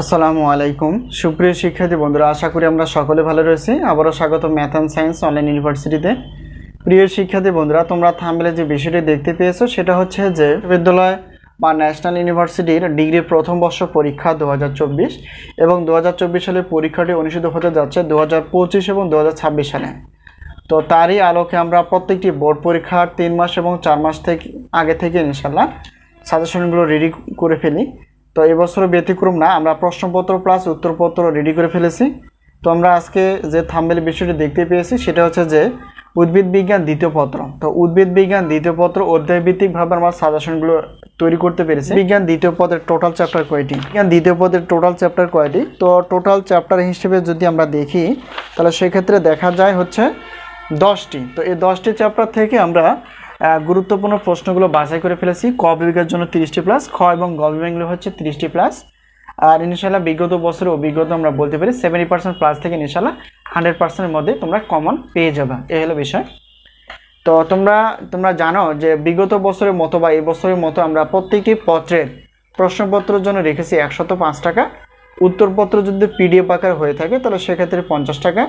আসসালামু আলাইকুম। সুপ্রিয় শিক্ষার্থী বন্ধুরা, আশা করি আমরা সকলে ভালো রয়েছি। আবারও স্বাগত ম্যাথ অ্যান্ড সায়েন্স অনলাইন ইউনিভার্সিটিতে। প্রিয় শিক্ষার্থী বন্ধুরা, তোমরা থামলে যে বিষয়টি দেখতে পেয়েছ, সেটা হচ্ছে যে বিশ্ববিদ্যালয় বা ন্যাশনাল ইউনিভার্সিটির ডিগ্রি প্রথম বর্ষ পরীক্ষা দু হাজার চব্বিশ এবং দু হাজার চব্বিশ সালে পরীক্ষাটি অনুষ্ঠিত হতে যাচ্ছে দু হাজার পঁচিশ এবং দু হাজার ছাব্বিশ সালে। তো তারই আলোকে আমরা প্রত্যেকটি বোর্ড পরীক্ষার তিন মাস এবং চার মাস থেকে আগে থেকে ইনশাল্লাহ সাজেশনগুলো রেডি করে ফেলি। তো এবছরও ব্যতিক্রম না, আমরা প্রশ্নপত্র প্লাস উত্তরপত্র রেডি করে ফেলেছি। তো আমরা আজকে যে থাম্বেল বিষয়টি দেখতে পেয়েছি, সেটা হচ্ছে যে উদ্ভিদ বিজ্ঞান দ্বিতীয় পত্র। তো উদ্ভিদ বিজ্ঞান দ্বিতীয় পত্র অধ্যায়ভিত্তিকভাবে আমরা সাজেশনগুলো তৈরি করতে পেরেছি। বিজ্ঞান দ্বিতীয় পদের টোটাল চ্যাপ্টার কয়টি? বিজ্ঞান দ্বিতীয় পদের টোটাল চ্যাপ্টার কয়টি? তো টোটাল চ্যাপ্টার হিসেবে যদি আমরা দেখি, তাহলে সেক্ষেত্রে দেখা যায় হচ্ছে দশটি। তো এই দশটি চ্যাপ্টার থেকে আমরা গুরুত্বপূর্ণ প্রশ্নগুলো বাছাই করে ফেলেছি। ক বিভাগের জন্য তিরিশটি প্লাস খ এবং গ বিভাগগুলো হচ্ছে তিরিশটি প্লাস আর ইনশাল্লাহ বিগত বছরের অভিজ্ঞতা আমরা বলতে পারি সেভেন্টি পার্সেন্ট প্লাস থেকে ইনশাল্লাহ হান্ড্রেড পার্সেন্টের মধ্যে তোমরা কমন পেয়ে যাবে। এই হলো বিষয়। তো তোমরা তোমরা জানো যে বিগত বছরের মতো বা এই বছরের মতো আমরা প্রত্যেকটি পত্রের প্রশ্নপত্রের জন্য রেখেছি একশত পাঁচ টাকা। উত্তরপত্র যদি পিডিএফ আকার হয়ে থাকে, তাহলে সেক্ষেত্রে পঞ্চাশ টাকা।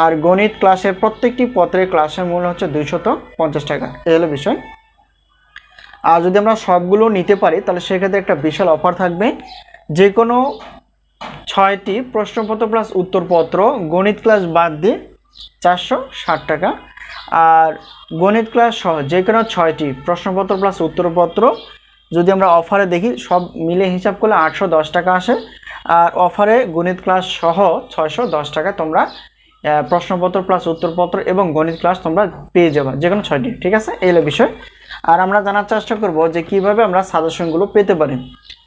আর গণিত ক্লাসের প্রত্যেকটি পত্রের ক্লাসের মূল্য হচ্ছে দুইশত পঞ্চাশ টাকা। এই হলো বিষয়। আর যদি আমরা সবগুলো নিতে পারি, তাহলে সেক্ষেত্রে একটা বিশাল অফার থাকবে। যে কোনো ছয়টি প্রশ্নপত্র প্লাস উত্তরপত্র গণিত ক্লাস বাদ দিয়ে চারশো ষাট টাকা। আর গণিত ক্লাস সহ যে কোনো ছয়টি প্রশ্নপত্র প্লাস উত্তরপত্র যদি আমরা অফারে দেখি, সব মিলে হিসাব করলে আটশো দশ টাকা আসে। আর অফারে গণিত ক্লাস সহ ছয়শো দশ টাকা তোমরা প্রশ্নপত্র প্লাস উত্তরপত্র এবং গণিত ক্লাস তোমরা পেয়ে যাবে যে কোনো ছয়টি, ঠিক আছে? এই বিষয়। আর আমরা জানার চেষ্টা করব যে কীভাবে আমরা সাজেশনগুলো পেতে পারি।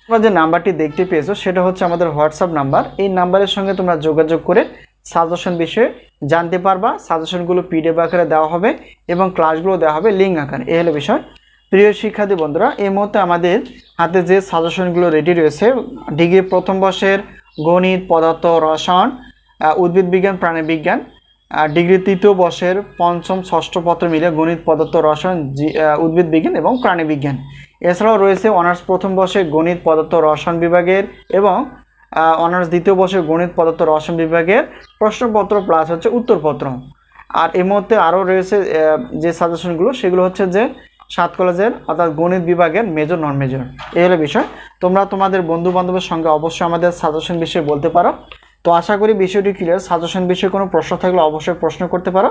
তোমরা যে নাম্বারটি দেখতে পেয়েছ, সেটা হচ্ছে আমাদের হোয়াটসঅ্যাপ নাম্বার। এই নাম্বারের সঙ্গে তোমরা যোগাযোগ করে সাজেশন বিষয়ে জানতে পারবা। সাজেশনগুলো পিডিএফ আকারে দেওয়া হবে এবং ক্লাসগুলো দেওয়া হবে লিঙ্ক আকারে। এই হলো বিষয়। প্রিয় শিক্ষার্থী বন্ধুরা, এই মুহূর্তে আমাদের হাতে যে সাজেশনগুলো রেডি রয়েছে, ডিগ্রি প্রথম বর্ষের গণিত, পদার্থ, রসায়ন উদ্ভিদ বিজ্ঞান, প্রাণী বিজ্ঞান ডিগ্রি তৃতীয় বর্ষের পঞ্চম ষষ্ঠ পত্র মিলে গণিত, পদার্থ, রসায়ন উদ্ভিদ বিজ্ঞান এবং প্রাণী বিজ্ঞান। এছাড়াও রয়েছে অনার্স প্রথম বর্ষে গণিত, পদার্থ, রসায়ন বিভাগের এবং অনার্স দ্বিতীয় বর্ষে গণিত, পদার্থ, রসায়ন বিভাগের প্রশ্নপত্র প্লাস হচ্ছে উত্তরপত্র। আর এই মুহূর্তে আরও রয়েছে যে সাজেশনগুলো সেগুলো হচ্ছে যে সাত কলেজের অর্থাৎ গণিত বিভাগের মেজর নন মেজর এই হলো বিষয়। তোমরা তোমাদের বন্ধু বান্ধবের সঙ্গে অবশ্যই আমাদের সাজেশন বিষয়ে বলতে পারো। তো আশা করি বিষয়টি ক্লিয়ার সাজেশন বিষয়ে কোনো প্রশ্ন থাকলে অবশ্যই প্রশ্ন করতে পারো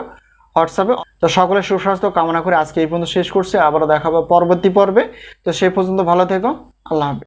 হোয়াটসঅ্যাপে তো সকলের সুস্বাস্থ্য কামনা করে আজকে এই পর্যন্ত শেষ করছি। আবারও দেখাবো পরবর্তী পর্বে। তো সেই পর্যন্ত ভালো থেকো। আল্লাহ হাফেজ।